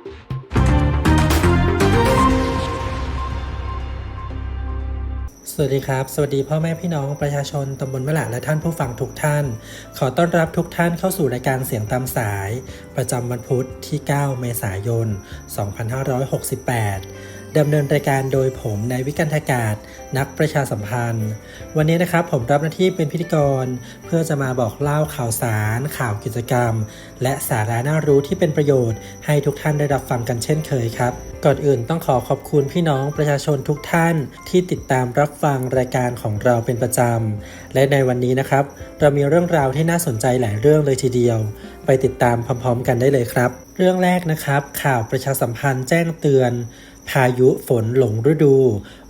สวัสดีครับ สวัสดีพ่อแม่พี่น้องประชาชนตำบลมะลาและท่านผู้ฟังทุกท่าน ขอต้อนรับทุกท่านเข้าสู่รายการเสียงตามสาย ประจำวันพุธที่ 9 เมษายน 2568 ดำเนินรายการโดยผมนายวิกันทกาศ นักประชาสัมพันธ์ วันนี้นะครับผมรับหน้าที่เป็นพิธีกร เพื่อจะมาบอกเล่าข่าวสาร ข่าวกิจกรรม และสาระน่ารู้ที่เป็นประโยชน์ ให้ทุกท่านได้รับฟังกันเช่นเคยครับ ก่อนอื่นต้องขอขอบคุณพี่น้องประชาชนทุกท่านที่ติดตามรับฟังรายการของเราเป็นประจำและในวันนี้นะครับ เรามีเรื่องราวที่น่าสนใจหลายเรื่องเลยทีเดียว ไปติดตามพร้อม ๆ กันได้เลยครับ เรื่องแรกนะครับ ข่าวประชาสัมพันธ์แจ้งเตือน พายุฝนหลงฤดู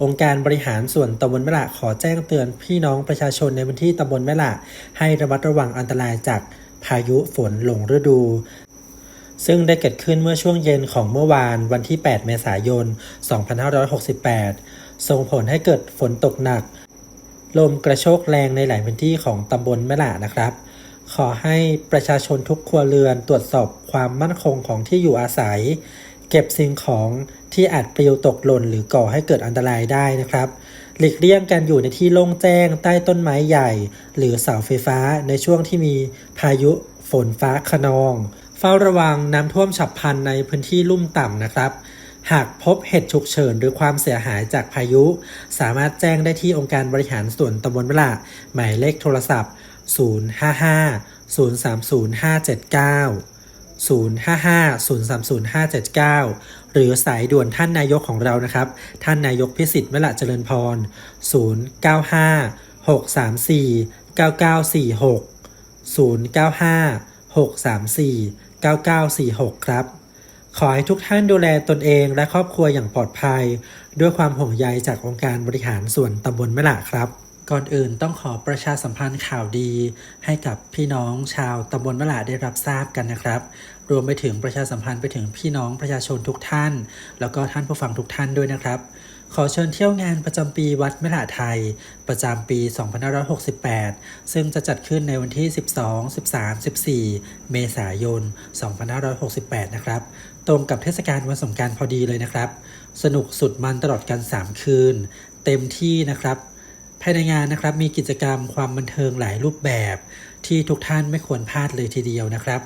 องค์การบริหารส่วนตำบลแม่ละขอแจ้งเตือนพี่น้องประชาชนในพื้นที่ตำบลแม่ละให้ระมัดระวังอันตรายจากพายุฝนหลงฤดูซึ่งได้เกิดขึ้นเมื่อช่วงเย็นของเมื่อวานวันที่ 8 เมษายน 2568 ส่งผลให้เกิดฝนตกหนัก ลมกระโชกแรงในหลายพื้นที่ของตำบลแม่ละนะครับ ขอให้ประชาชนทุกครัวเรือนตรวจสอบความมั่นคงของที่อยู่อาศัย เก็บสิ่งของที่อาจปลิวตกหล่นหรือก่อให้เกิดอันตรายได้นะครับ หลีกเลี่ยงการอยู่ในที่โล่งแจ้งใต้ต้นไม้ใหญ่ หรือเสาไฟฟ้าในช่วงที่มีพายุฝนฟ้าขนอง เฝ้าระวังน้ำท่วมฉับพลันในพื้นที่ลุ่มต่ำนะครับหากพบเหตุฉุกเฉินหรือความเสียหายจากพายุ สามารถแจ้งได้ที่องค์การบริหารส่วนตำบลเวลาหมายเลขโทรศัพท์ 055 030 579 055-030-579 หรือสายด่วนท่านนายกของเรานะครับ ท่านนายกพิสิทธิ์เวลาเจริญพร 095 634 9946 095 634 9946 ครับ ขอให้ทุกท่านดูแลตนเองและครอบครัวอย่างปลอดภัย ด้วยความห่วงใยจากองค์การบริหารส่วนตำบลแม่ละครับ ก่อนอื่นต้องขอประชาสัมพันธ์ข่าวดี ให้กับพี่น้องชาวตำบลมะละได้รับทราบกันนะครับ รวมไปถึงประชาสัมพันธ์ไปถึงพี่น้องประชาชนทุกท่าน แล้วก็ท่านผู้ฟังทุกท่านด้วยนะครับ ขอเชิญเที่ยวงานประจำปีวัดมะละไทย ประจำปี 2568 ซึ่งจะจัดขึ้นในวันที่ 12 13 14 เมษายน 2568 นะครับ ตรงกับเทศกาลวันสงการพอดีเลยนะครับ สนุกสุดมันตลอดกัน 3 คืน เต็มที่นะครับ ภายในงานนะครับมีกิจกรรมความบันเทิงหลายรูปแบบที่ทุกท่านไม่ควรพลาดเลยทีเดียวนะครับ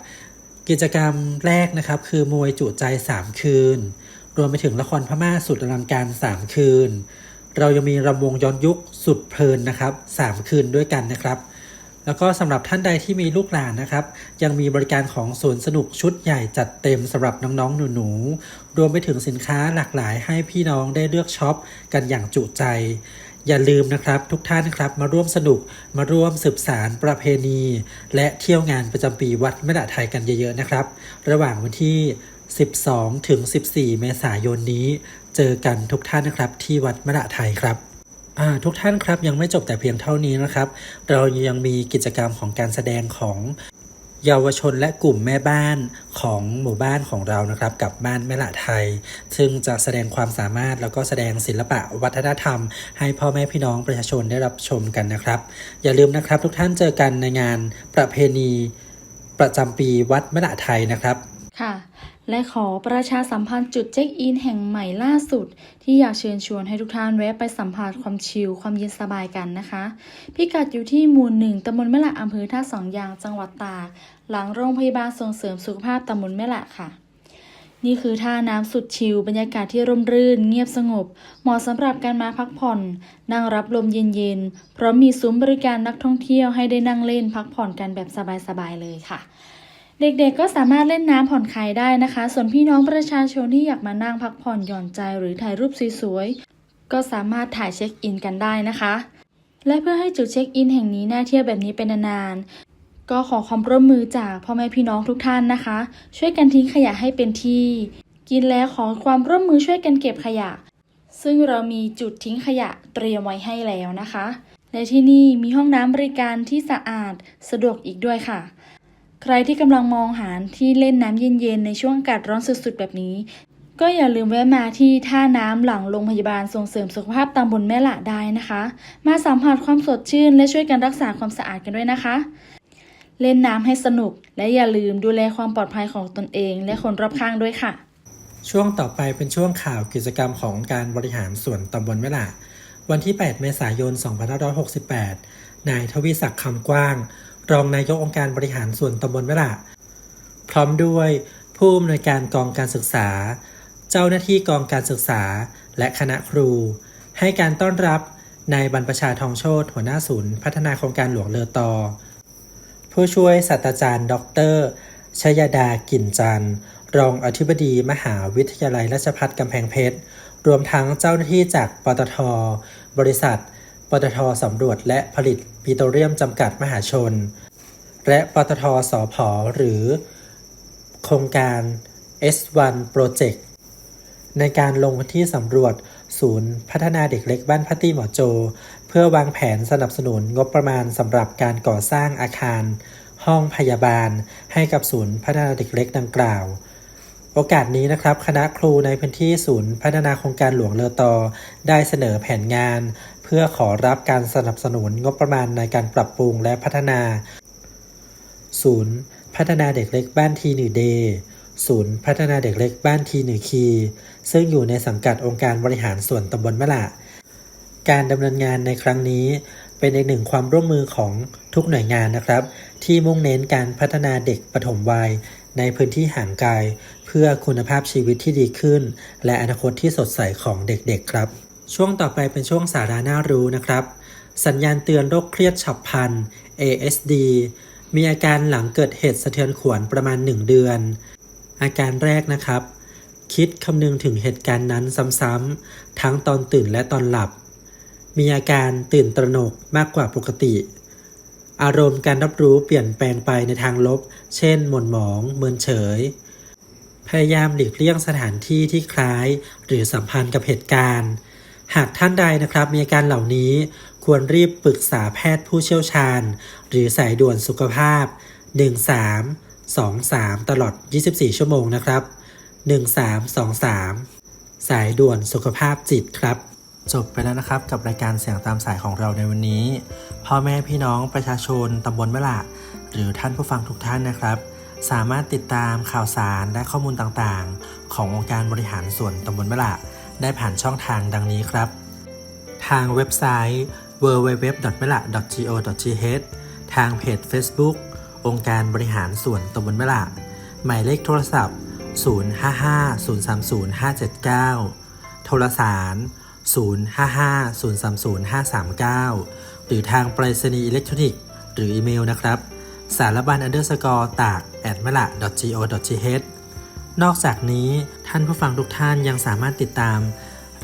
กิจกรรมแรกนะครับ คือมวยจุใจ 3 คืน รวมไปถึงละครพม่าสุดอลังการ 3 คืน เรายังมีรำวงย้อนยุคสุดเพลินนะครับ 3 คืนด้วยกันนะครับ แล้วก็สำหรับท่านใดที่มีลูกหลานนะครับ ยังมีบริการของสวนสนุกชุดใหญ่จัดเต็มสำหรับน้องๆหนูๆรวมไปถึงสินค้าหลากหลายให้พี่น้องได้เลือกช็อปกันอย่างจุใจ อย่าลืมนะครับทุกท่านครับมาร่วมสนุกมาร่วมสืบสารประเพณี และเที่ยวงานประจำปีวัดแม่ดะไทยกันเยอะๆนะครับ ระหว่างวันที่ 12 ถึง 14 เมษายนนี้ เจอกันทุกท่านนะครับที่วัดแม่ดะไทยครับทุกท่านครับยังไม่จบแต่เพียงเท่านี้นะครับ เรายังมีกิจกรรมของการแสดงของ เยาวชนและกลุ่มแม่บ้านของหมู่บ้านของเรานะครับกับบ้านแม่ละไทย ซึ่งจะแสดงความสามารถแล้วก็แสดงศิลปะวัฒนธรรม ให้พ่อแม่พี่น้องประชาชนได้รับชมกันนะครับ อย่าลืมนะครับทุกท่านเจอกันในงานประเพณีประจำปีวัดแม่ละไทยนะครับค่ะ และขอประชาสัมพันธ์จุดเช็คอินแห่งใหม่ล่าสุด ที่อยากเชิญชวนให้ทุกท่านแวะไปสัมผัสความชิลความเย็นสบายกันนะคะ พิกัดอยู่ที่หมู่หนึ่งตำบลแม่ละอำเภอท่าสองยางจังหวัดตาก หลังโรงพยาบาลส่งเสริมสุขภาพตำบลแม่ละค่ะนี่คือท่าน้ำสุดชิลบรรยากาศที่ร่มรื่น เงียบสงบ เหมาะสำหรับการมาพักผ่อน นั่งรับลมเย็นๆ เพราะมีซุ้มบริการนักท่องเที่ยวให้ได้นั่งเล่นพักผ่อนกันแบบสบายๆเลยค่ะ เด็กๆก็สามารถเล่นน้ำผ่อนคลายได้นะคะ ส่วนพี่น้องประชาชนที่อยากมานั่งพักผ่อนหย่อนใจหรือถ่ายรูปสวยๆ ก็สามารถถ่ายเช็คอินกันได้นะคะ และเพื่อให้จุดเช็คอินแห่งนี้น่าเที่ยวแบบนี้เป็นนานๆ ก็ขอความร่วมมือจากพ่อแม่พี่น้องทุกท่านนะคะ ช่วยกันทิ้งขยะให้เป็นที่ กินแล้วขอความร่วมมือช่วยกันเก็บขยะ ซึ่งเรามีจุดทิ้งขยะเตรียมไว้ให้แล้วนะคะ และที่นี่มีห้องน้ำบริการที่สะอาดสะดวกอีกด้วยค่ะ ใครที่กำลังมองหาที่เล่นน้ำเย็นๆ ในช่วงอากาศร้อนสุดๆ แบบนี้ ก็อย่าลืมแวะมาที่ท่าน้ำหลังโรงพยาบาลส่งเสริมสุขภาพตำบลแม่ละได้นะคะ มาสัมผัสความสดชื่น และช่วยกันรักษาความสะอาดกันด้วยนะคะ เล่นน้ำให้สนุก และอย่าลืมดูแลความปลอดภัยของตนเอง และคนรอบข้างด้วยค่ะ ช่วงต่อไปเป็นช่วงข่าวกิจกรรมของการบริหารส่วนตำบลแม่ละวันที่ 8 เมษายน 2568 นายทวีศักดิ์คำกว้าง รองนายกองค์การบริหารส่วนตำบลแม่ละพร้อมด้วยผู้อำนวยการกองการศึกษา เจ้าหน้าที่กองการศึกษา และคณะครู ให้การต้อนรับนายบรรพชาทองโชตหัวหน้าศูนย์ พัฒนาโครงการหลวงเลอตอ ผู้ช่วยศาสตราจารย์ ดรชยดากิ่นจันทร์ รองอธิบดีมหาวิทยาลัยราชภัฏกำแพงเพชร รวมทั้งเจ้าหน้าที่จากปตท บริษัท ปตทสำรวจและผลิตปิโตรเลียมจำกัดมหาชน และปตทสอพอหรือ โครงการ S1 Project ในการลงพื้นที่สำรวจศูนย์พัฒนาเด็กเล็กบ้านพัตตี้หมอโจ เพื่อวางแผนสนับสนุนงบประมาณสำหรับการก่อสร้างอาคาร ห้องพยาบาล ให้กับศูนย์พัฒนาเด็กเล็กดังกล่าว โอกาสนี้นะครับ คณะครูในพื้นที่ศูนย์ พัฒนาโครงการหลวงเลอตอ ได้เสนอแผนงาน เพื่อขอรับการสนับสนุนงบประมาณในการปรับปรุงและพัฒนา ศูนย์ พัฒนาเด็กเล็กบ้านทีหนึ่งเดย์ศูนย์พัฒนาเด็กเล็กบ้านทีหนึ่งคี ซึ่งอยู่ในสังกัดองค์การบริหารส่วนตำบลมะละ การดำเนินงานในครั้งนี้เป็นอีกหนึ่งความร่วมมือของทุกหน่วยงานนะครับ ที่มุ่งเน้นการพัฒนาเด็กปฐมวัย ในพื้นที่ห่างไกลเพื่อคุณภาพชีวิตที่ดีขึ้น และอนาคตที่สดใสของเด็กๆครับ ช่วงต่อไปเป็นช่วงสาระน่ารู้นะครับ สัญญาณเตือนโรคเครียดฉับพลัน ASD มีอาการหลังเกิดเหตุสะเทือนขวัญประมาณ 1 เดือน อาการแรกนะครับ คิดคำนึงถึงเหตุการณ์นั้นซ้ำๆทั้งตอนตื่นและตอนหลับ มีอาการตื่นตระหนกมากกว่าปกติ อารมณ์การรับรู้เปลี่ยนแปลงไปในทางลบ เช่น หม่นหมอง เมินเฉย พยายามหลีกเลี่ยงสถานที่ที่คล้าย หรือสัมพันธ์กับเหตุการณ์ หากท่านใดนะครับมีอาการเหล่านี้ ควรรีบปรึกษาแพทย์ผู้เชี่ยวชาญ หรือสายด่วนสุขภาพ 1323 ตลอด 24 ชั่วโมงนะครับ 1323 สายด่วนสุขภาพจิตครับ จบไปแล้วนะครับกับรายการเสียงตามสายของเราในวันนี้ พ่อแม่พี่น้องประชาชนตำบลมะละหรือท่านผู้ฟังทุกท่านนะครับ สามารถติดตามข่าวสารและข้อมูลต่างๆ ขององค์การบริหารส่วนตำบลมะละได้ผ่านช่องทางดังนี้ครับ ทางเว็บไซต์ www.mela.go.th ทางเพจ Facebook องค์การบริหารส่วนตำบลมะละหมายเลขโทรศัพท์ 055-030-579 โทรสาร 055-030-539 หรือทางไปรษณีย์อิเล็กทรอนิกส์ หรืออีเมลนะครับ สารบัญ underscore ตาก at mela go.th นอกจากนี้ท่านผู้ฟังทุกท่านยังสามารถติดตาม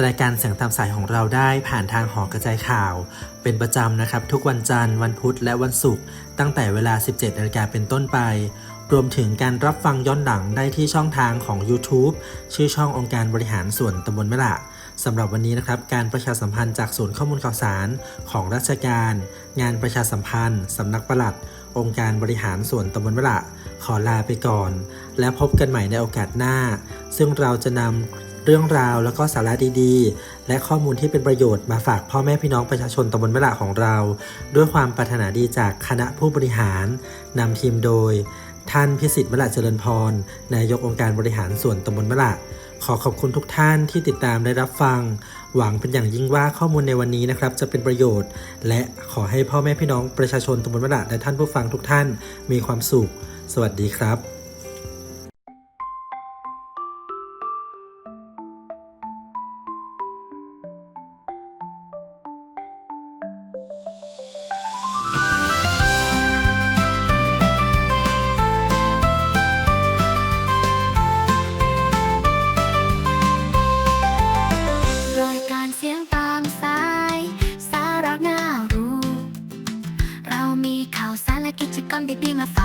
รายการเสียงตามสายของเราได้ผ่านทางหอกระจายข่าว เป็นประจำนะครับ ทุกวันจันทร์วันพุธและวันศุกร์ตั้งแต่เวลา 17นาฬิกาเป็นต้นไป รวมถึงการรับฟังย้อนหลังได้ที่ช่องทางของ YouTube ชื่อช่ององค์การบริหารส่วนตำบลแม่ละ สำหรับวันนี้นะครับ การประชาสัมพันธ์จากศูนย์ข้อมูลข่าวสารของราชการ งานประชาสัมพันธ์สำนักปลัด องค์การบริหารส่วนตำบลแม่ละขอลาไปก่อน แล้วพบกันใหม่ในโอกาสหน้า ซึ่งเราจะนำเรื่องราวแล้วก็สาระดีๆ และข้อมูลที่เป็นประโยชน์มาฝากพ่อแม่พี่น้องประชาชนตำบลแม่ละของเรา ด้วยความปรารถนาดีจากคณะผู้บริหารนำทีมโดย ท่านพิสิทธิ์มละเจริญพรนายกองค์การบริหารส่วนตำบลมะละ ขอขอบคุณทุกท่านที่ติดตามได้รับฟัง หวังเป็นอย่างยิ่งว่าข้อมูลในวันนี้นะครับ จะเป็นประโยชน์ และขอให้พ่อแม่พี่น้องประชาชนตำบลมะละและท่านผู้ฟังทุกท่านมีความสุข สวัสดีครับ the be of